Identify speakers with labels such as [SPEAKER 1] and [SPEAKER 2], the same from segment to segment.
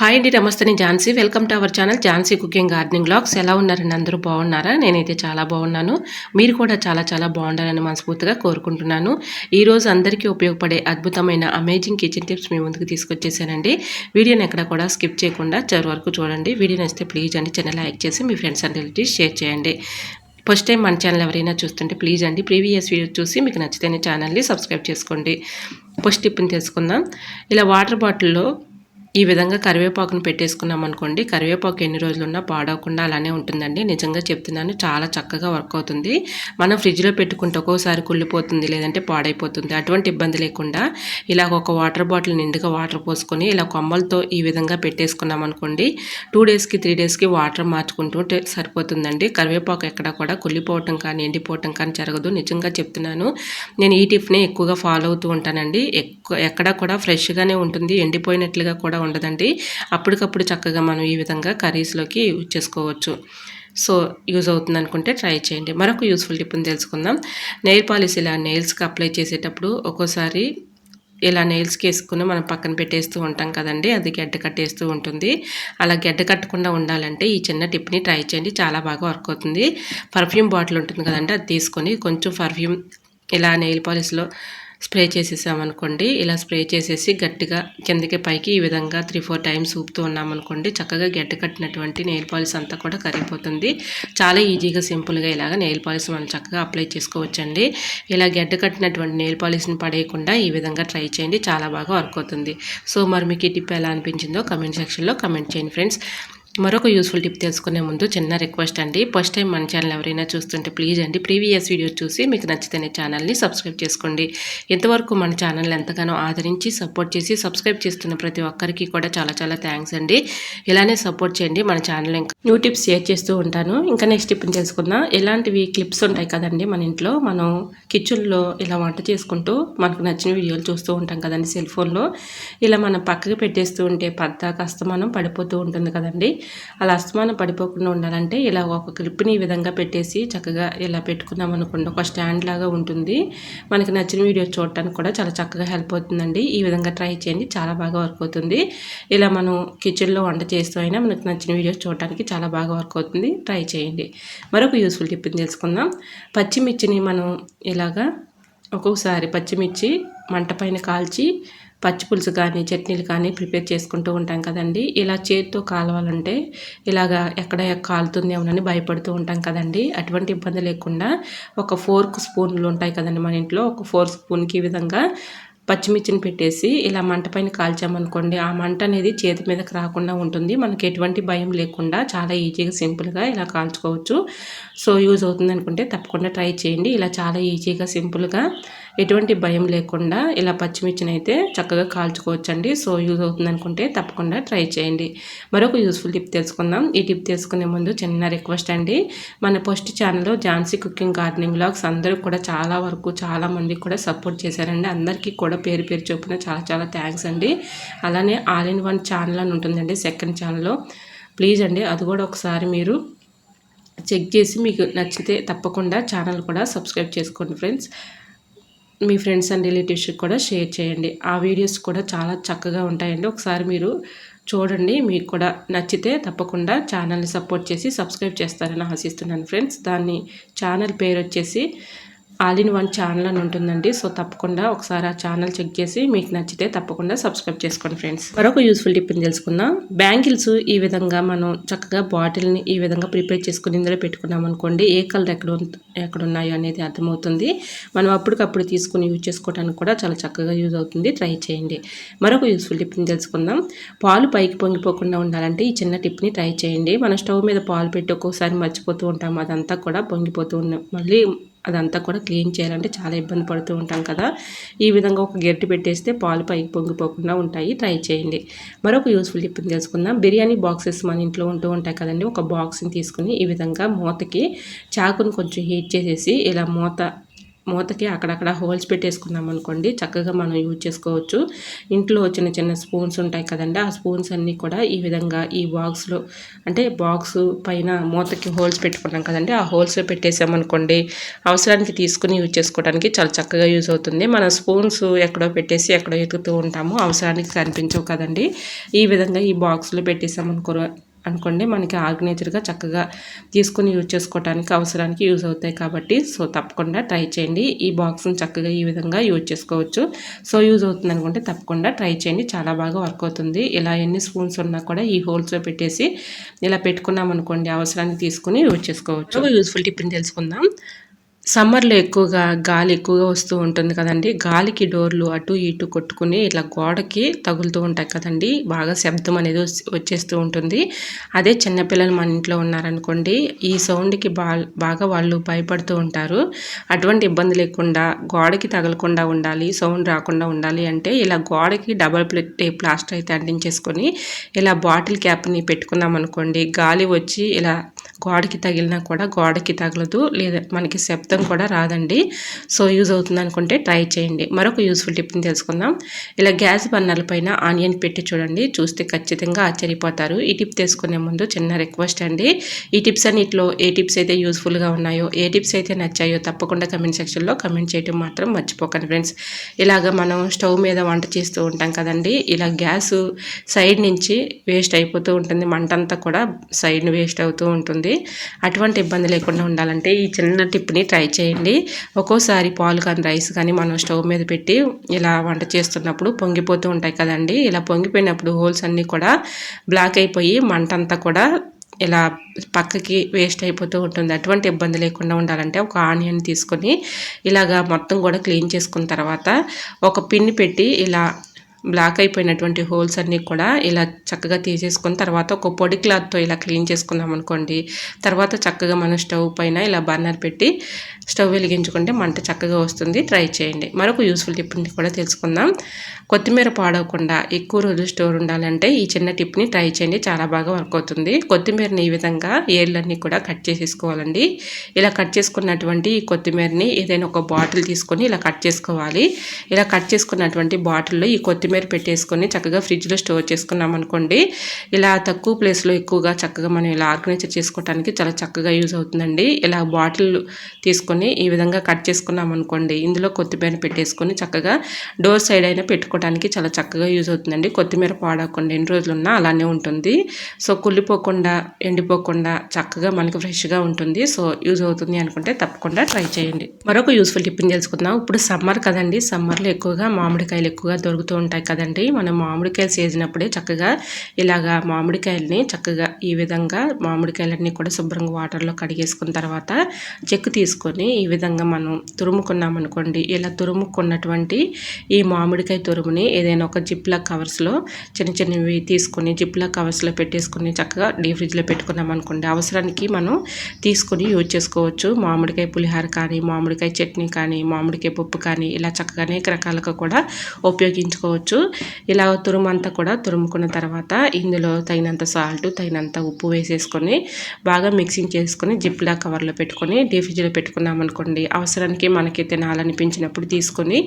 [SPEAKER 1] Hi అండి నమస్తే నేను Jhansi welcome to our channel Jhansi cooking gardening blogs ఎలా ఉన్నారండి? అందరూ బాగున్నారా? నేనైతే చాలా బాగున్నాను. మీరు కూడా చాలా చాలా బాగుండాలని మనస్ఫూర్తిగా కోరుకుంటున్నాను. ఈరోజు అందరికీ ఉపయోగపడే అద్భుతమైన అమేజింగ్ కిచెన్ టిప్స్ మీ ముందుకు తీసుకొచ్చేసానండి. వీడియోని ఎక్కడ కూడా స్కిప్ చేయకుండా చివరి వరకు చూడండి. వీడియో నచ్చితే ప్లీజ్ అండి చిన్న లైక్ చేసి మీ ఫ్రెండ్స్ అండ్ రిలేటివ్స్ షేర్ చేయండి. ఫస్ట్ టైం మన ఛానల్ ఎవరైనా చూస్తుంటే ప్లీజ్ అండి ప్రీవియస్ వీడియో చూసి మీకు నచ్చితేనే ఛానల్ని సబ్స్క్రైబ్ చేసుకోండి. ఫస్ట్ టిప్ని తెలుసుకుందాం. ఇలా వాటర్ బాటిల్లో ఈ విధంగా కరివేపాకును పెట్టేసుకున్నాం అనుకోండి. కరివేపాకు ఎన్ని రోజులున్నా పాడవకుండా అలానే ఉంటుందండి. నిజంగా చెప్తున్నాను చాలా చక్కగా వర్క్ అవుతుంది. మనం ఫ్రిడ్జ్లో పెట్టుకుంటే ఒక్కోసారి కుళ్ళిపోతుంది లేదంటే పాడైపోతుంది. అటువంటి ఇబ్బంది లేకుండా ఇలా ఒక వాటర్ బాటిల్ నిండుగా వాటర్ పోసుకొని ఇలా కొమ్మలతో ఈ విధంగా పెట్టేసుకున్నాం అనుకోండి. టూ డేస్కి త్రీ డేస్కి వాటర్ మార్చుకుంటూ సరిపోతుందండి. కరివేపాకు ఎక్కడ కూడా కుళ్ళిపోవటం కానీ ఎండిపోవటం కానీ జరగదు. నిజంగా చెప్తున్నాను. నేను ఈ టిప్ని ఎక్కువగా ఫాలో అవుతూ ఉంటానండి. ఎక్కువ ఎక్కడ కూడా ఫ్రెష్గానే ఉంటుంది. ఎండిపోయినట్లుగా కూడా ఉండదండి. అప్పటికప్పుడు చక్కగా మనం ఈ విధంగా కర్రీస్లోకి యూజ్ చేసుకోవచ్చు. సో యూజ్ అవుతుంది అనుకుంటే ట్రై చేయండి. మరొక యూస్ఫుల్ టిప్ని తెలుసుకుందాం. నెయిల్ పాలిష్ ఇలా నెయిల్స్కి అప్లై చేసేటప్పుడు ఒక్కోసారి ఇలా నెయిల్స్కి వేసుకుని మనం పక్కన పెట్టేస్తూ ఉంటాం కదండి. అది గడ్డ కట్టేస్తూ ఉంటుంది. అలా గడ్డ కట్టకుండా ఉండాలంటే ఈ చిన్న టిప్ని ట్రై చేయండి. చాలా బాగా వర్క్ అవుతుంది. పర్ఫ్యూమ్ బాటిల్ ఉంటుంది కదండి. అది తీసుకొని కొంచెం పర్ఫ్యూమ్ ఇలా నెయిల్ పాలిష్లో స్ప్రే చేసేసామనుకోండి ఇలా స్ప్రే చేసేసి గట్టిగా కిందకి పైకి ఈ విధంగా త్రీ ఫోర్ టైమ్స్ ఊపుతూ ఉన్నామనుకోండి చక్కగా గడ్డ కట్టినటువంటి నెయిల్ పాలిష్ అంతా కూడా కరిగిపోతుంది. చాలా ఈజీగా సింపుల్గా ఇలాగ నెయిల్ పాలిష్ మనం చక్కగా అప్లై చేసుకోవచ్చండి. ఇలా గడ్డ కట్టినటువంటి నెయిల్ పాలిష్ని పడేయకుండా ఈ విధంగా ట్రై చేయండి చాలా బాగా వర్క్ అవుతుంది. సో మరి మీకు ఈ టిప్ ఎలా అనిపించిందో కమెంట్ సెక్షన్లో కమెంట్ చేయండి ఫ్రెండ్స్ మరొక యూస్ఫుల్ టిప్ తెలుసుకునే ముందు చిన్న రిక్వెస్ట్ అండి. ఫస్ట్ టైం మన ఛానల్ ఎవరైనా చూస్తుంటే ప్లీజ్ అండి ప్రీవియస్ వీడియో చూసి మీకు నచ్చితేనే ఛానల్ని సబ్స్క్రైబ్ చేసుకోండి. ఇంతవరకు మన ఛానల్ ఎంతగానో ఆదరించి సపోర్ట్ చేసి సబ్స్క్రైబ్ చేస్తున్న ప్రతి ఒక్కరికి కూడా చాలా చాలా థ్యాంక్స్ అండి. ఇలానే సపోర్ట్ చేయండి మన ఛానల్ ఇంకా న్యూ టిప్స్ షేర్ చేస్తూ ఉంటాను. ఇంకా నెక్స్ట్ టిప్ని తెలుసుకుందాం. ఇలాంటివి క్లిప్స్ ఉంటాయి కదండి మన ఇంట్లో. మనం కిచెన్లో ఇలా వంట చేసుకుంటూ మనకు నచ్చిన వీడియోలు చూస్తూ ఉంటాం కదండి సెల్ ఫోన్లో ఇలా మనం పక్కకి పెట్టేస్తూ ఉంటే పద్దా కాస్త మనం పడిపోతూ ఉంటుంది కదండి. అలా అస్తమానం పడిపోకుండా ఉండాలంటే ఇలా ఒక క్లిప్ని ఈ విధంగా పెట్టేసి చక్కగా ఇలా పెట్టుకున్నాం అనుకోండి ఒక స్టాండ్ లాగా ఉంటుంది. మనకి నచ్చిన వీడియో చూడటానికి కూడా చాలా చక్కగా హెల్ప్ అవుతుందండి. ఈ విధంగా ట్రై చేయండి. చాలా బాగా వర్క్ అవుతుంది. ఇలా మనం కిచెన్లో వంట చేస్తూ అయినా మనకు నచ్చిన వీడియోస్ చూడటానికి చాలా బాగా వర్క్ అవుతుంది. ట్రై చేయండి. మరొక యూస్ఫుల్ టిప్ని తెలుసుకుందాం. పచ్చిమిర్చిని మనం ఇలాగా ఒక్కొక్కసారి పచ్చిమిర్చి మంట పైన కాల్చి పచ్చి పులుసు కానీ చట్నీలు కానీ ప్రిపేర్ చేసుకుంటూ ఉంటాం కదండి. ఇలా చేతితో కాలవాలంటే ఇలాగా ఎక్కడ కాలుతుందేమోనని భయపడుతూ ఉంటాం కదండి. అటువంటి ఇబ్బంది లేకుండా ఒక ఫోర్క్ స్పూన్లు ఉంటాయి కదండి మన ఇంట్లో. ఒక ఫోర్ స్పూన్కి ఈ విధంగా పచ్చిమిర్చిని పెట్టేసి ఇలా మంట పైన కాల్చామనుకోండి ఆ మంట అనేది చేతి మీదకి రాకుండా ఉంటుంది. మనకి ఎటువంటి భయం లేకుండా చాలా ఈజీగా సింపుల్గా ఇలా కాల్చుకోవచ్చు. సో యూజ్ అవుతుంది అనుకుంటే తప్పకుండా ట్రై చేయండి. ఇలా చాలా ఈజీగా సింపుల్గా ఎటువంటి భయం లేకుండా ఇలా పచ్చిమిర్చిని అయితే చక్కగా కాల్చుకోవచ్చండి. సో యూజ్ అవుతుంది అనుకుంటే తప్పకుండా ట్రై చేయండి. మరొక యూస్ఫుల్ టిప్ తెలుసుకుందాం. ఈ టిప్ తెలుసుకునే ముందు చిన్న రిక్వెస్ట్ అండి. మన ఫస్ట్ ఛానల్లో ఝాన్సీ కుకింగ్ గార్డెనింగ్ బ్లాగ్స్ అందరూ కూడా చాలా వరకు చాలా మంది కూడా సపోర్ట్ చేశారండి. అందరికీ కూడా పేరు పేరు చొప్పున చాలా చాలా థ్యాంక్స్ అండి. అలానే ఆల్ ఇన్ వన్ ఛానల్ అని ఉంటుందండి సెకండ్ ఛానల్లో ప్లీజ్ అండి అది కూడా ఒకసారి మీరు చెక్ చేసి మీకు నచ్చితే తప్పకుండా ఛానల్ కూడా సబ్స్క్రైబ్ చేసుకోండి ఫ్రెండ్స్ మీ ఫ్రెండ్స్ అండ్ రిలేటివ్స్కి కూడా షేర్ చేయండి. ఆ వీడియోస్ కూడా చాలా చక్కగా ఉంటాయండి. ఒకసారి మీరు చూడండి. మీకు కూడా నచ్చితే తప్పకుండా ఛానల్ని సపోర్ట్ చేసి సబ్స్క్రైబ్ చేస్తారని ఆశిస్తున్నాను ఫ్రెండ్స్. దాన్ని ఛానల్ పేరు వచ్చేసి ఆల్ ఇన్ వన్ ఛానల్ అని ఉంటుందండి. సో తప్పకుండా ఒకసారి ఆ ఛానల్ చెక్ చేసి మీకు నచ్చితే తప్పకుండా సబ్స్క్రైబ్ చేసుకోండి ఫ్రెండ్స్. మరొక యూస్ఫుల్ టిప్ని తెలుసుకుందాం. బ్యాంగిల్స్ ఈ విధంగా మనం చక్కగా బాటిల్ని ఈ విధంగా ప్రిపేర్ చేసుకుని ఇందులో పెట్టుకున్నాం అనుకోండి ఏ కలర్ ఎక్కడ ఎక్కడ ఉన్నాయో అనేది అర్థమవుతుంది. మనం అప్పటికప్పుడు తీసుకుని యూజ్ చేసుకోవడానికి కూడా చాలా చక్కగా యూజ్ అవుతుంది. ట్రై చేయండి. మరొక యూస్ఫుల్ టిప్ని తెలుసుకుందాం. పాలు పైకి పొంగిపోకుండా ఉండాలంటే ఈ చిన్న టిప్ని ట్రై చేయండి. మన స్టవ్ మీద పాలు పెట్టి ఒక్కోసారి మర్చిపోతూ ఉంటాం. అదంతా కూడా పొంగిపోతూ ఉన్నాం మళ్ళీ అదంతా కూడా క్లీన్ చేయాలంటే చాలా ఇబ్బంది పడుతూ ఉంటాం కదా. ఈ విధంగా ఒక గెట్టి పెట్టేస్తే పాలు పైకి పొంగిపోకుండా ఉంటాయి. ట్రై చేయండి. మరొక యూస్ఫుల్ టిప్ తెలుసుకుందాం. బిర్యానీ బాక్సెస్ మన ఇంట్లో ఉంటూ ఉంటాయి కదండి. ఒక బాక్స్ని తీసుకుని ఈ విధంగా మూతకి చాకుని కొంచెం హీట్ చేసేసి ఇలా మూత మూతకి అక్కడక్కడ హోల్స్ పెట్టేసుకున్నాం అనుకోండి. చక్కగా మనం యూజ్ చేసుకోవచ్చు. ఇంట్లో చిన్న చిన్న స్పూన్స్ ఉంటాయి కదండి. ఆ స్పూన్స్ అన్నీ కూడా ఈ విధంగా ఈ బాక్స్లో అంటే బాక్స్ పైన మూతకి హోల్స్ పెట్టుకున్నాం కదండి. ఆ హోల్స్లో పెట్టేసామనుకోండి అవసరానికి తీసుకుని యూజ్ చేసుకోవడానికి చాలా చక్కగా యూజ్ అవుతుంది. మనం స్పూన్స్ ఎక్కడో పెట్టేసి ఎక్కడో ఎతుకుతూ ఉంటాము. అవసరానికి కనిపించవు కదండి. ఈ విధంగా ఈ బాక్స్లో పెట్టేసామనుకో అనుకోండి మనకి ఆర్గనైజర్గా చక్కగా తీసుకుని యూజ్ చేసుకోవడానికి అవసరానికి యూజ్ అవుతాయి కాబట్టి సో తప్పకుండా ట్రై చేయండి. ఈ బాక్స్ని చక్కగా ఈ విధంగా యూజ్ చేసుకోవచ్చు. సో యూజ్ అవుతుంది అనుకుంటే తప్పకుండా ట్రై చేయండి. చాలా బాగా వర్క్ అవుతుంది. ఇలా ఎన్ని స్పూన్స్ ఉన్నా కూడా ఈ హోల్స్లో పెట్టేసి ఇలా పెట్టుకున్నాం అనుకోండి అవసరాన్ని తీసుకుని యూజ్ చేసుకోవచ్చు. యూస్ఫుల్ టిప్ని తెలుసుకుందాం. సమ్మర్లో ఎక్కువగా గాలి ఎక్కువగా వస్తూ ఉంటుంది కదండి. గాలికి డోర్లు అటు ఇటు కొట్టుకుని ఇట్లా గోడకి తగులుతూ ఉంటాయి కదండి. బాగా శబ్దం అనేది వచ్చేస్తూ ఉంటుంది. అదే చిన్నపిల్లలు మన ఇంట్లో ఉన్నారనుకోండి ఈ సౌండ్కి బా బాగా వాళ్ళు భయపడుతూ ఉంటారు. అటువంటి ఇబ్బంది లేకుండా గోడకి తగలకుండా ఉండాలి సౌండ్ రాకుండా ఉండాలి అంటే ఇలా గోడకి డబల్ ప్లేట్ ప్లాస్టర్ అయితే అంటించేసుకొని ఇలా బాటిల్ క్యాప్ని పెట్టుకున్నాం అనుకోండి గాలి వచ్చి ఇలా గోడకి తగిలినా కూడా గోడకి తగలదు లేదా మనకి శబ్దం కూడా రాదండి. సో యూజ్ అవుతుంది అనుకుంటే ట్రై చేయండి. మరొక యూస్ఫుల్ టిప్ని తెలుసుకుందాం. ఇలా గ్యాస్ బర్నర్ల పైన ఆనియన్ పెట్టి చూడండి. చూస్తే ఖచ్చితంగా ఆశ్చర్యపోతారు. ఈ టిప్ తీసుకునే ముందు చిన్న రిక్వెస్ట్ అండి. ఈ టిప్స్ అన్నింటిలో ఏ టిప్స్ అయితే యూస్ఫుల్గా ఉన్నాయో ఏ టిప్స్ అయితే నచ్చాయో తప్పకుండా కమెంట్ సెక్షన్లో కమెంట్ చేయడం మాత్రం మర్చిపోకండి ఫ్రెండ్స్. ఇలాగ మనం స్టవ్ మీద వంట చేస్తూ ఉంటాం కదండి. ఇలా గ్యాస్ సైడ్ నుంచి వేస్ట్ అయిపోతూ ఉంటుంది. మంట అంతా కూడా సైడ్ వేస్ట్ అవుతూ ఉంటుంది. అటువంటి ఇబ్బంది లేకుండా ఉండాలంటే ఈ చిన్న టిప్ని ట్రై చేయండి. ఒక్కోసారి పాలు కానీ రైస్ కానీ మనం స్టవ్ మీద పెట్టి ఇలా వంట చేస్తున్నప్పుడు పొంగిపోతూ ఉంటాయి కదండి. ఇలా పొంగిపోయినప్పుడు హోల్స్ అన్నీ కూడా బ్లాక్ అయిపోయి మంట అంతా కూడా ఇలా పక్కకి వేస్ట్ అయిపోతూ ఉంటుంది. అటువంటి ఇబ్బంది లేకుండా ఉండాలంటే ఒక ఆనియన్ తీసుకొని ఇలాగా మొత్తం కూడా క్లీన్ చేసుకున్న తర్వాత ఒక పిన్ని పెట్టి ఇలా బ్లాక్ అయిపోయినటువంటి హోల్స్ అన్నీ కూడా ఇలా చక్కగా తీసేసుకుని తర్వాత ఒక పొడి క్లాత్తో ఇలా క్లీన్ చేసుకున్నాం అనుకోండి. తర్వాత చక్కగా మనం స్టవ్ పైన ఇలా బర్నర్ పెట్టి స్టవ్ వెలిగించుకుంటే మంట చక్కగా వస్తుంది. ట్రై చేయండి. మరొక యూస్ఫుల్ టిప్ని కూడా తెలుసుకుందాం. కొత్తిమీర పాడవకుండా ఎక్కువ రోజులు స్టోర్ ఉండాలంటే ఈ చిన్న టిప్ని ట్రై చేయండి. చాలా బాగా వర్క్ అవుతుంది. కొత్తిమీరని ఈ విధంగా ఏళ్ళన్నీ కూడా కట్ చేసేసుకోవాలండి. ఇలా కట్ చేసుకున్నటువంటి ఈ కొత్తిమీరని ఏదైనా ఒక బాటిల్ తీసుకొని ఇలా కట్ చేసుకోవాలి. ఇలా కట్ చేసుకున్నటువంటి బాటిల్లో ఈ కొత్తిమీర పెట్టేసుకొని చక్కగా ఫ్రిడ్జ్లో స్టోర్ చేసుకున్నాం అనుకోండి ఇలా తక్కువ ప్లేస్లో ఎక్కువగా చక్కగా మనం ఇలా ఆర్గనైజర్ చేసుకోవడానికి చాలా చక్కగా యూజ్ అవుతుందండి. ఇలా బాటిల్ తీసుకొని తీసుకొని ఈ విధంగా కట్ చేసుకున్నాం అనుకోండి ఇందులో కొత్తిమీర పెట్టేసుకొని చక్కగా డోర్ సైడ్ అయినా పెట్టుకోవడానికి చాలా చక్కగా యూజ్ అవుతుందండి. కొత్తిమీర పాడకుండా ఎన్ని రోజులు ఉన్నా అలానే ఉంటుంది. సో కుళ్ళిపోకుండా ఎండిపోకుండా చక్కగా మనకి ఫ్రెష్గా ఉంటుంది. సో యూజ్ అవుతుంది అనుకుంటే తప్పకుండా ట్రై చేయండి. మరొక యూస్ఫుల్ టిప్ని తెలుసుకుందాం. ఇప్పుడు సమ్మర్ కదండి సమ్మర్లో ఎక్కువగా మామిడికాయలు ఎక్కువగా దొరుకుతూ ఉంటాయి. కదండి. మనం మామిడికాయలు చేసినప్పుడే చక్కగా ఇలాగా మామిడికాయలని చక్కగా ఈ విధంగా మామిడికాయలన్నీ కూడా శుభ్రంగా వాటర్లో కడిగేసుకున్న తర్వాత చెక్కు తీసుకొని ఈ విధంగా మనం తురుముకున్నామనుకోండి ఇలా తురుముకున్నటువంటి ఈ మామిడికాయ తురుముని ఏదైనా ఒక జిప్లా కవర్స్లో చిన్న చిన్నవి తీసుకొని జిప్లా కవర్స్లో పెట్టేసుకొని చక్కగా డీ ఫ్రిడ్జ్లో పెట్టుకున్నాం అనుకోండి అవసరానికి మనం తీసుకొని యూజ్ చేసుకోవచ్చు. మామిడికాయ పులిహార కానీ మామిడికాయ చట్నీ కానీ మామిడికాయ పప్పు కానీ ఇలా చక్కగా అనేక రకాలుగా కూడా ఉపయోగించుకోవచ్చు. ఇలా తురుమంతా కూడా తురుముకున్న తర్వాత ఇందులో తగినంత సాల్ట్ తగినంత ఉప్పు వేసేసుకొని బాగా మిక్సింగ్ చేసుకొని జిప్లా కవర్లో పెట్టుకొని డీఫ్రిజ్లో పెట్టుకున్నాం అనుకోండి అవసరానికి మనకి తినాలనిపించినప్పుడు తీసుకొని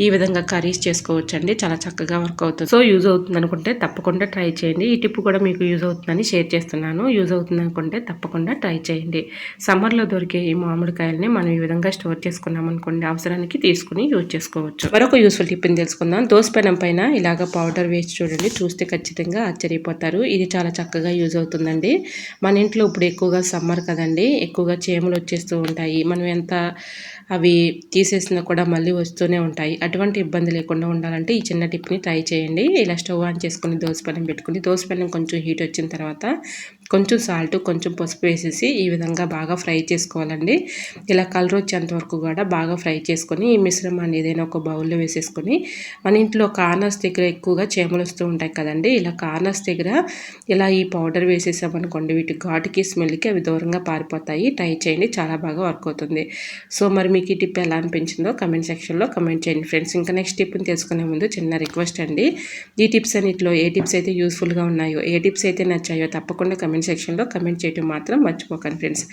[SPEAKER 1] ఈ విధంగా కర్రీస్ చేసుకోవచ్చండి. చాలా చక్కగా వర్క్ అవుతుంది. సో యూజ్ అవుతుంది అనుకుంటే తప్పకుండా ట్రై చేయండి. ఈ టిప్ కూడా మీకు యూజ్ అవుతుందని షేర్ చేస్తున్నాను. యూజ్ అవుతుంది అనుకుంటే తప్పకుండా ట్రై చేయండి. సమ్మర్లో దొరికే ఈ మామిడికాయలని మనం ఈ విధంగా స్టోర్ చేసుకున్నాం అనుకోండి అవసరానికి తీసుకుని యూజ్ చేసుకోవచ్చు. మరొక యూస్ఫుల్ టిప్ని తెలుసుకుందాం. దోసపెనం పైన పైన ఇలాగ పౌడర్ వేసి చూడండి. చూస్తే ఖచ్చితంగా ఆశ్చర్యపోతారు. ఇది చాలా చక్కగా యూజ్ అవుతుందండి. మన ఇంట్లో ఇప్పుడు ఎక్కువగా సమ్మర్ కదండి. ఎక్కువగా చేమలు వచ్చేస్తూ ఉంటాయి. మనం ఎంత అవి తీసేసినా కూడా మళ్ళీ వస్తూనే ఉంటాయి. అటువంటి ఇబ్బంది లేకుండా ఉండాలంటే ఈ చిన్న టిప్ని ట్రై చేయండి. ఇలా స్టవ్ ఆన్ చేసుకుని దోసపెనం పెట్టుకుని దోసపెనం కొంచెం హీట్ వచ్చిన తర్వాత కొంచెం సాల్ట్ కొంచెం పసుపు వేసేసి ఈ విధంగా బాగా ఫ్రై చేసుకోవాలండి. ఇలా కలర్ వచ్చేంత వరకు కూడా బాగా ఫ్రై చేసుకొని ఈ మిశ్రమాన్ని ఏదైనా ఒక బౌల్లో వేసేసుకొని మన ఇంట్లో కార్నర్స్ దగ్గర ఎక్కువగా చేమలు వస్తూ ఉంటాయి కదండి. ఇలా కార్నర్స్ దగ్గర ఇలా ఈ పౌడర్ వేసేసామనుకోండి వీటి ఘాటుకి స్మెల్కి అవి దూరంగా పారిపోతాయి. ట్రై చేయండి చాలా బాగా వర్క్ అవుతుంది. సో మరి మీకు ఈ టిప్ ఎలా అనిపించిందో కమెంట్ సెక్షన్లో కమెంట్ చేయండి ఫ్రెండ్స్ ఇంకా నెక్స్ట్ టిప్ని తెలుసుకునే ముందు చిన్న రిక్వెస్ట్ అండి. ఈ టిప్స్ అన్నింటిలో ఏ టిప్స్ అయితే యూస్ఫుల్గా ఉన్నాయో ఏ టిప్స్ అయితే నచ్చాయో తప్పకుండా కమెంట్ సెక్షన్లో కమెంట్ చేయడం మాత్రం మర్చిపోకండి ఫ్రెండ్స్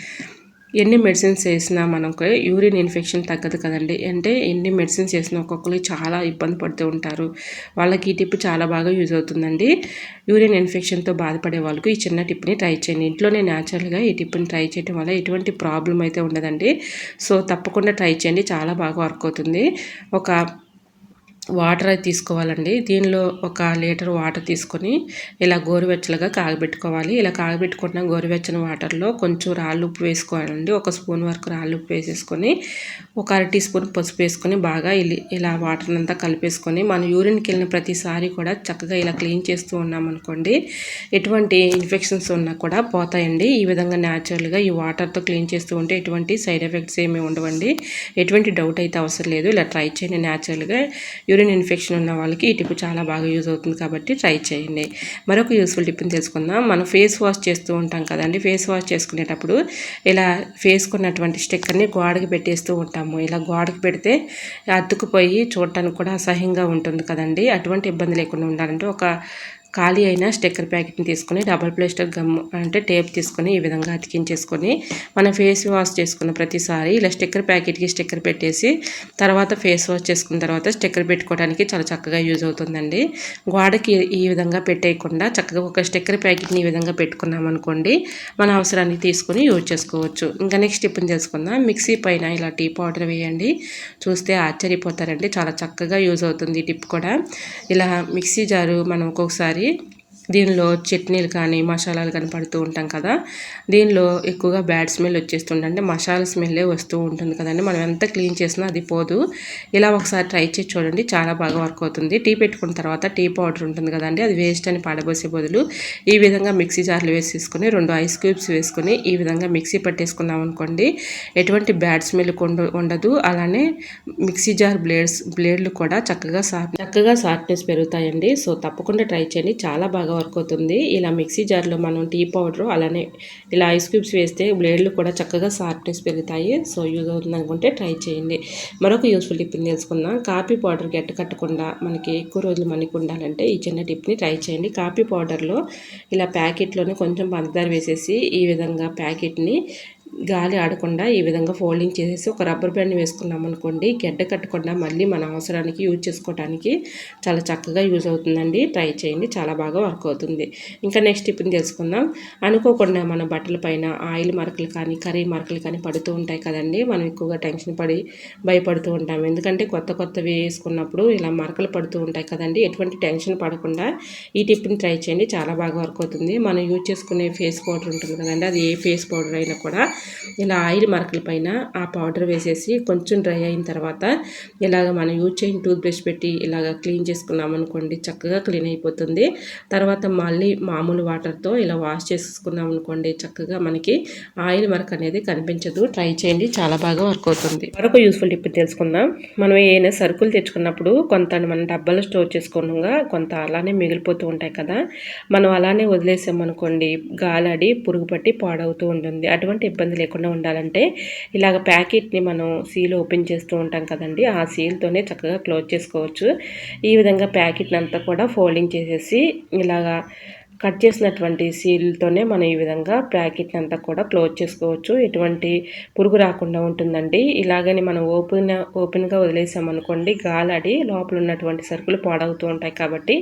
[SPEAKER 1] ఎన్ని మెడిసిన్స్ వేసినా మనకు యూరిన్ ఇన్ఫెక్షన్ తగ్గదు కదండి. అంటే ఎన్ని మెడిసిన్స్ వేసినా ఒక్కొక్కరు చాలా ఇబ్బంది పడుతూ ఉంటారు. వాళ్ళకి ఈ టిప్ చాలా బాగా యూజ్ అవుతుందండి. యూరిన్ ఇన్ఫెక్షన్తో బాధపడే వాళ్ళకు ఈ చిన్న టిప్ని ట్రై చేయండి. ఇంట్లోనే న్యాచురల్గా ఈ టిప్ని ట్రై చేయడం వల్ల ఎటువంటి ప్రాబ్లం అయితే ఉండదండి. సో తప్పకుండా ట్రై చేయండి. చాలా బాగా వర్క్ అవుతుంది. ఒక వాటర్ అయితే తీసుకోవాలండి. దీనిలో ఒక లీటర్ వాటర్ తీసుకొని ఇలా గోరువెచ్చలుగా కాగబెట్టుకోవాలి. ఇలా కాగబెట్టుకున్న గోరువెచ్చని వాటర్లో కొంచెం రాళ్ళు ఉప్పు వేసుకోవాలండి. ఒక స్పూన్ వరకు రాళ్ళు ఉప్పు వేసేసుకొని ఒక అర టీ స్పూన్ పసుపు వేసుకొని బాగా ఇలా వాటర్ అంతా కలిపేసుకొని మనం యూరిన్కి వెళ్ళిన ప్రతిసారి కూడా చక్కగా ఇలా క్లీన్ చేస్తూ ఉన్నామనుకోండి ఎటువంటి ఇన్ఫెక్షన్స్ ఉన్నా కూడా పోతాయండి. ఈ విధంగా న్యాచురల్గా ఈ వాటర్తో క్లీన్ చేస్తూ ఉంటే ఎటువంటి సైడ్ ఎఫెక్ట్స్ ఏమీ ఉండవండి. ఎటువంటి డౌట్ అయితే అవసరం లేదు. ఇలా ట్రై చేయండి న్యాచురల్గా. యూరిన్ ఇన్ఫెక్షన్ ఉన్న వాళ్ళకి ఈ టిప్ చాలా బాగా యూజ్ అవుతుంది కాబట్టి ట్రై చేయండి. మరొక యూస్ఫుల్ టిప్ని తెలుసుకుందాం. మనం ఫేస్ వాష్ చేస్తూ ఉంటాం కదండి. ఫేస్ వాష్ చేసుకునేటప్పుడు ఇలా ఫేస్కున్నటువంటి స్టిక్కర్ని గోడకి పెట్టేస్తూ ఉంటాము. ఇలా గోడకి పెడితే అతుకుపోయి చూడటానికి కూడా అసహ్యంగా ఉంటుంది కదండి. అటువంటి ఇబ్బంది లేకుండా ఉండాలంటే ఒక ఖాళీ అయిన స్టిక్కర్ ప్యాకెట్ని తీసుకొని డబల్ ప్లేస్టర్ గమ్ అంటే టేప్ తీసుకొని ఈ విధంగా అతికించేసుకొని మనం ఫేస్ వాష్ చేసుకున్న ప్రతిసారి ఇలా స్టిక్కర్ ప్యాకెట్కి స్టిక్కర్ పెట్టేసి తర్వాత ఫేస్ వాష్ చేసుకున్న తర్వాత స్టిక్కర్ పెట్టుకోవడానికి చాలా చక్కగా యూజ్ అవుతుందండి. గోడకి ఈ విధంగా పెట్టేయకుండా చక్కగా ఒక స్టిక్కర్ ప్యాకెట్ని ఈ విధంగా పెట్టుకున్నాం అనుకోండి మన అవసరాన్ని తీసుకొని యూజ్ చేసుకోవచ్చు. ఇంకా నెక్స్ట్ టిప్ని తెలుసుకుందాం. మిక్సీ పైన ఇలా టీ పౌడర్ వేయండి. చూస్తే ఆశ్చర్యపోతారండి. చాలా చక్కగా యూజ్ అవుతుంది ఈ టిప్ కూడా. ఇలా మిక్సీ జారు మనం ఒక్కొక్కసారి aí. దీనిలో చట్నీలు కానీ మసాలాలు కానీ పడుతూ ఉంటాం కదా దీనిలో ఎక్కువగా బ్యాడ్ స్మెల్ వచ్చేస్తుంది అంటే మసాలా స్మెల్లే వస్తూ ఉంటుంది కదండి. మనం ఎంత క్లీన్ చేసినా అది పోదు. ఇలా ఒకసారి ట్రై చేసి చూడండి చాలా బాగా వర్క్ అవుతుంది. టీ పెట్టుకున్న తర్వాత టీ పౌడర్ ఉంటుంది కదండి అది వేస్ట్ అని పడబోసే బదులు ఈ విధంగా మిక్సీ జార్లు వేసేసుకుని రెండు ఐస్ క్యూబ్స్ వేసుకుని ఈ విధంగా మిక్సీ పట్టేసుకున్నాం అనుకోండి ఎటువంటి బ్యాడ్ స్మెల్ ఉండదు. అలానే మిక్సీ జార్ బ్లేడ్స్ బ్లేడ్లు కూడా చక్కగా సాఫ్ట్ చక్కగా సాఫ్ట్నెస్ పెరుగుతాయండి. సో తప్పకుండా ట్రై చేయండి. చాలా బాగా వర్క్ అవుతుంది ఇలా మిక్సీ జార్లో మనం టీ పౌడర్ అలానే ఇలా ఐస్ క్యూబ్స్ వేస్తే బ్లేడ్లు కూడా చక్కగా షార్ప్నెస్ పెరుగుతాయి. సో యూజ్ అవుతుంది అనుకుంటే ట్రై చేయండి. మరొక యూస్ఫుల్ టిప్ని తెలుసుకుందాం. కాఫీ పౌడర్ గట్ట కట్టకుండా మనకి ఎక్కువ రోజులు మనకి ఉండాలంటే ఈ చిన్న టిప్ని ట్రై చేయండి. కాఫీ పౌడర్లో ఇలా ప్యాకెట్లోనే కొంచెం పంచదార వేసేసి ఈ విధంగా ప్యాకెట్ని గాలి ఆడకుండా ఈ విధంగా ఫోల్డింగ్ చేసేసి ఒక రబ్బర్ బ్యాండ్ వేసుకున్నాం అనుకోండి గడ్డ కట్టకుండా మళ్ళీ మన అవసరానికి యూజ్ చేసుకోవడానికి చాలా చక్కగా యూజ్ అవుతుందండి. ట్రై చేయండి చాలా బాగా వర్క్ అవుతుంది. ఇంకా నెక్స్ట్ టిప్ని తెలుసుకుందాం. అనుకోకుండా మన బట్టల పైన ఆయిల్ మరకలు కానీ కర్రీ మరకలు కానీ పడుతూ ఉంటాయి కదండి. మనం ఎక్కువగా టెన్షన్ పడి భయపడుతూ ఉంటాం. ఎందుకంటే కొత్త కొత్తవి వేసుకున్నప్పుడు ఇలా మరకలు పడుతూ ఉంటాయి కదండి. ఎటువంటి టెన్షన్ పడకుండా ఈ టిప్ని ట్రై చేయండి చాలా బాగా వర్క్ అవుతుంది. మనం యూజ్ చేసుకునే ఫేస్ పౌడర్ ఉంటుంది కదండి అది ఏ ఫేస్ పౌడర్ అయినా కూడా ఇలా ఆయిల్ మరకల పైన ఆ పౌడర్ వేసేసి కొంచెం డ్రై అయిన తర్వాత ఇలాగ మనం యూజ్ చేయని టూత్ బ్రష్ పెట్టి ఇలాగ క్లీన్ చేసుకున్నాం అనుకోండి చక్కగా క్లీన్ అయిపోతుంది. తర్వాత మళ్ళీ మామూలు వాటర్తో ఇలా వాష్ చేసుకున్నాం అనుకోండి చక్కగా మనకి ఆయిల్ మరక అనేది కనిపించదు. ట్రై చేయండి చాలా బాగా వర్క్ అవుతుంది. మరొక యూస్ఫుల్ టిప్ తెలుసుకుందాం. మనం ఏమైనా సరుకులు తెచ్చుకున్నప్పుడు కొంత మనం డబ్బాలో స్టోర్ చేసుకోకుండా కొంత అలానే మిగిలిపోతూ ఉంటాయి కదా. మనం అలానే వదిలేసామనుకోండి గాలాడి పురుగు పట్టి పాడవుతూ ఉంటుంది. అటువంటి ఇబ్బంది లేకుండా ఉండాలంటే ఇలాగ ప్యాకెట్ని మనం సీల్ ఓపెన్ చేస్తూ ఉంటాం కదండి ఆ సీల్తోనే చక్కగా క్లోజ్ చేసుకోవచ్చు. ఈ విధంగా ప్యాకెట్ని అంతా కూడా ఫోల్డింగ్ చేసేసి ఇలాగా కట్ చేసినటువంటి సీల్తోనే మనం ఈ విధంగా ప్యాకెట్ అంతా కూడా క్లోజ్ చేసుకోవచ్చు. ఎటువంటి పురుగు రాకుండా ఉంటుందండి. ఇలాగని మనం ఓపెన్ ఓపెన్గా వదిలేసామనుకోండి గాలాడి లోపల ఉన్నటువంటి సరుకులు పాడవుతూ ఉంటాయి కాబట్టి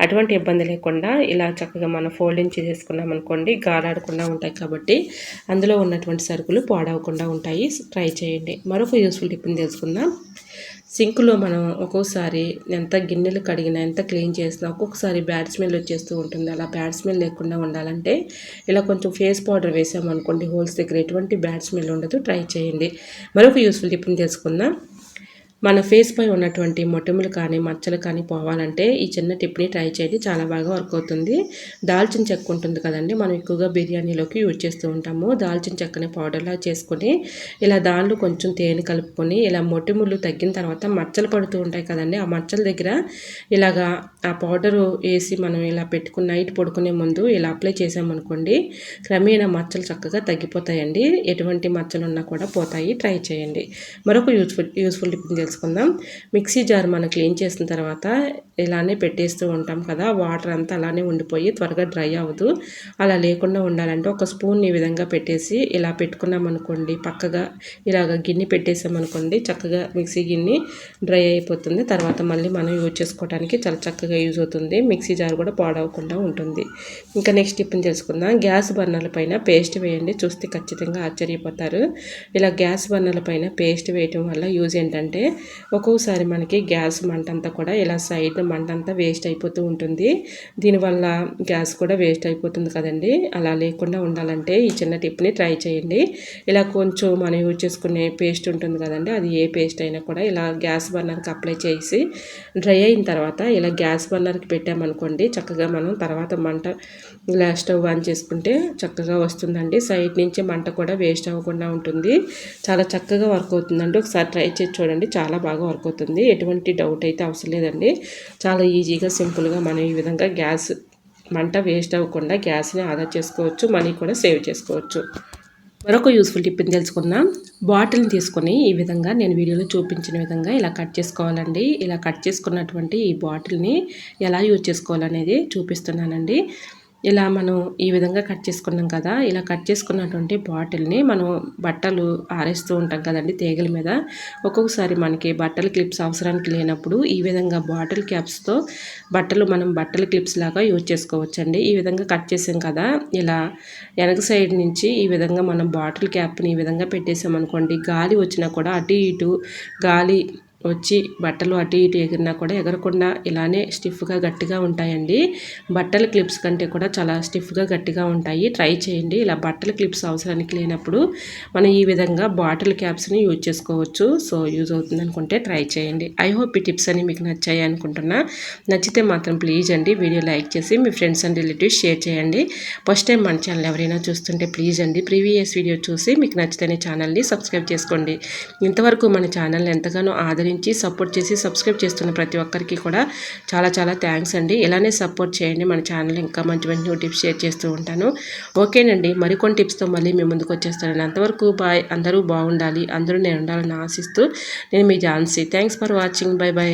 [SPEAKER 1] అటువంటి ఇబ్బంది లేకుండా ఇలా చక్కగా మనం ఫోల్డింగ్ చేసేసుకున్నామనుకోండి గాలాడకుండా ఉంటాయి కాబట్టి అందులో ఉన్నటువంటి సరుకులు పాడవకుండా ఉంటాయి. ట్రై చేయండి. మరొక యూస్ఫుల్ టిప్ని తెలుసుకుందాం. సింక్లో మనం ఒక్కోసారి ఎంత గిన్నెలు కడిగినా ఎంత క్లీన్ చేసినా ఒక్కొక్కసారి బ్యాడ్ స్మెల్ వచ్చేస్తూ ఉంటుంది. అలా బ్యాడ్ స్మెల్ లేకుండా ఉండాలంటే ఇలా కొంచెం ఫేస్ పౌడర్ వేసామనుకోండి హోల్స్ దగ్గర ఎటువంటి బ్యాడ్ స్మెల్ ఉండదు. ట్రై చేయండి. మరొక యూస్ఫుల్ టిప్ని తెలుసుకుందాం. మన ఫేస్ పై ఉన్నటువంటి మొటిములు కానీ మచ్చలు కానీ పోవాలంటే ఈ చిన్న టిప్ని ట్రై చేయండి. చాలా బాగా వర్క్ అవుతుంది. దాల్చిన చెక్క ఉంటుంది కదండి మనం ఎక్కువగా బిర్యానీలోకి యూజ్ చేస్తూ ఉంటాము. దాల్చిన చెక్కని పౌడర్లా చేసుకొని ఇలా దానిలో కొంచెం తేనె కలుపుకొని ఇలా మొటిములు తగ్గిన తర్వాత మచ్చలు పడుతూ ఉంటాయి కదండి ఆ మచ్చల దగ్గర ఇలాగా ఆ పౌడరు వేసి మనం ఇలా పెట్టుకుని నైట్ పడుకునే ముందు ఇలా అప్లై చేసామనుకోండి క్రమేణా మచ్చలు చక్కగా తగ్గిపోతాయండి. ఎటువంటి మచ్చలు ఉన్నా కూడా పోతాయి. ట్రై చేయండి. మరొక యూస్ఫుల్ యూస్ఫుల్ టిప్ తెలుసుకుందాం మిక్సీ జార్ మనం క్లీన్ చేసిన తర్వాత ఇలానే పెట్టేస్తూ ఉంటాం కదా వాటర్ అంతా అలానే ఉండిపోయి త్వరగా డ్రై అవ్వదు. అలా లేకుండా ఉండాలంటే ఒక స్పూన్ ఈ విధంగా పెట్టేసి ఇలా పెట్టుకున్నాం అనుకోండి పక్కగా ఇలాగ గిన్నె పెట్టేసామనుకోండి చక్కగా మిక్సీ గిన్నె డ్రై అయిపోతుంది. తర్వాత మళ్ళీ మనం యూజ్ చేసుకోవడానికి చాలా చక్కగా యూజ్ అవుతుంది. మిక్సీ జార్ కూడా పాడవకుండా ఉంటుంది. ఇంకా నెక్స్ట్ టిప్ని తెలుసుకుందాం. గ్యాస్ బర్నర్ల పైన పేస్ట్ వేయండి. చూస్తే ఖచ్చితంగా ఆశ్చర్యపోతారు. ఇలా గ్యాస్ బర్నర్ల పైన పేస్ట్ వేయటం వల్ల యూజ్ ఏంటంటే ఒక్కొక్కసారి మనకి గ్యాస్ మంట అంతా కూడా ఇలా సైడ్ మంట అంతా వేస్ట్ అయిపోతూ ఉంటుంది. దీనివల్ల గ్యాస్ కూడా వేస్ట్ అయిపోతుంది కదండి. అలా లేకుండా ఉండాలంటే ఈ చిన్న టిప్ని ట్రై చేయండి. ఇలా కొంచెం మనం యూజ్ చేసుకునే పేస్ట్ ఉంటుంది కదండి. అది ఏ పేస్ట్ అయినా కూడా ఇలా గ్యాస్ బర్నర్కి అప్లై చేసి డ్రై అయిన తర్వాత ఇలా గ్యాస్ బర్నర్కి పెట్టామనుకోండి చక్కగా మనం తర్వాత మంట ఇలా స్టవ్ ఆన్ చేసుకుంటే చక్కగా వస్తుందండి. సైడ్ నుంచి మంట కూడా వేస్ట్ అవ్వకుండా ఉంటుంది. చాలా చక్కగా వర్క్ అవుతుందండి. ఒకసారి ట్రై చేసి చూడండి. చాలా చాలా బాగా వర్క్ అవుతుంది. ఎటువంటి డౌట్ అయితే అవసరం లేదండి. చాలా ఈజీగా సింపుల్గా మనం ఈ విధంగా గ్యాస్ మంట వేస్ట్ అవ్వకుండా గ్యాస్ని ఆదా చేసుకోవచ్చు మనీ కూడా సేవ్ చేసుకోవచ్చు. మరొక యూస్ఫుల్ టిప్ని తెలుసుకుందాం. బాటిల్ని తీసుకొని ఈ విధంగా నేను వీడియోలో చూపించిన విధంగా ఇలా కట్ చేసుకోవాలండి. ఇలా కట్ చేసుకున్నటువంటి ఈ బాటిల్ని ఎలా యూజ్ చేసుకోవాలనేది చూపిస్తున్నానండి. ఇలా మనం ఈ విధంగా కట్ చేసుకున్నాం కదా ఇలా కట్ చేసుకున్నటువంటి బాటిల్ని మనం బట్టలు ఆరేస్తూ ఉంటాం కదండి తీగల మీద. ఒక్కొక్కసారి మనకి బట్టల క్లిప్స్ అవసరానికి లేనప్పుడు ఈ విధంగా బాటిల్ క్యాప్స్తో బట్టలు మనం బట్టల క్లిప్స్ లాగా యూజ్ చేసుకోవచ్చండి. ఈ విధంగా కట్ చేసాం కదా ఇలా వెనక సైడ్ నుంచి ఈ విధంగా మనం బాటిల్ క్యాప్ని ఈ విధంగా పెట్టేసాం అనుకోండి గాలి వచ్చినా కూడా అటు ఇటు గాలి వచ్చి బట్టలు అటు ఇటు ఎగిరినా కూడా ఎగరకుండా ఇలానే స్టిఫ్గా గట్టిగా ఉంటాయండి. బట్టల క్లిప్స్ కంటే కూడా చాలా స్టిఫ్గా గట్టిగా ఉంటాయి. ట్రై చేయండి. ఇలా బట్టల క్లిప్స్ అవసరానికి లేనప్పుడు మనం ఈ విధంగా బాటిల్ క్యాప్స్ని యూజ్ చేసుకోవచ్చు. సో యూజ్ అవుతుంది అనుకుంటే ట్రై చేయండి. ఐ హోప్ ఈ టిప్స్ అని మీకు నచ్చాయి అనుకుంటున్నా. నచ్చితే మాత్రం ప్లీజ్ అండి వీడియో లైక్ చేసి మీ ఫ్రెండ్స్ అండ్ రిలేటివ్స్ షేర్ చేయండి. ఫస్ట్ టైం మన ఛానల్ ఎవరైనా చూస్తుంటే ప్లీజ్ అండి ప్రీవియస్ వీడియో చూసి మీకు నచ్చితేనే ఛానల్ని సబ్స్క్రైబ్ చేసుకోండి. ఇంతవరకు మన ఛానల్ ఎంతగానో ఆదరి ఆదరించి సపోర్ట్ చేసి సబ్స్క్రైబ్ చేస్తున్న ప్రతి ఒక్కరికి కూడా చాలా చాలా థ్యాంక్స్ అండి. ఇలానే సపోర్ట్ చేయండి. మన ఛానల్ ఇంకా మంచి మంచి న్యూ టిప్స్ షేర్ చేస్తూ ఉంటాను. ఓకేనండి. మరికొన్ని టిప్స్తో మళ్ళీ మేము ముందుకు వచ్చేస్తాను అంతవరకు బాయ్. అందరూ బాగుండాలి. అందరూ నేను ఉండాలని ఆశిస్తూ నేను మీ Jhansi. Thanks for watching bye bye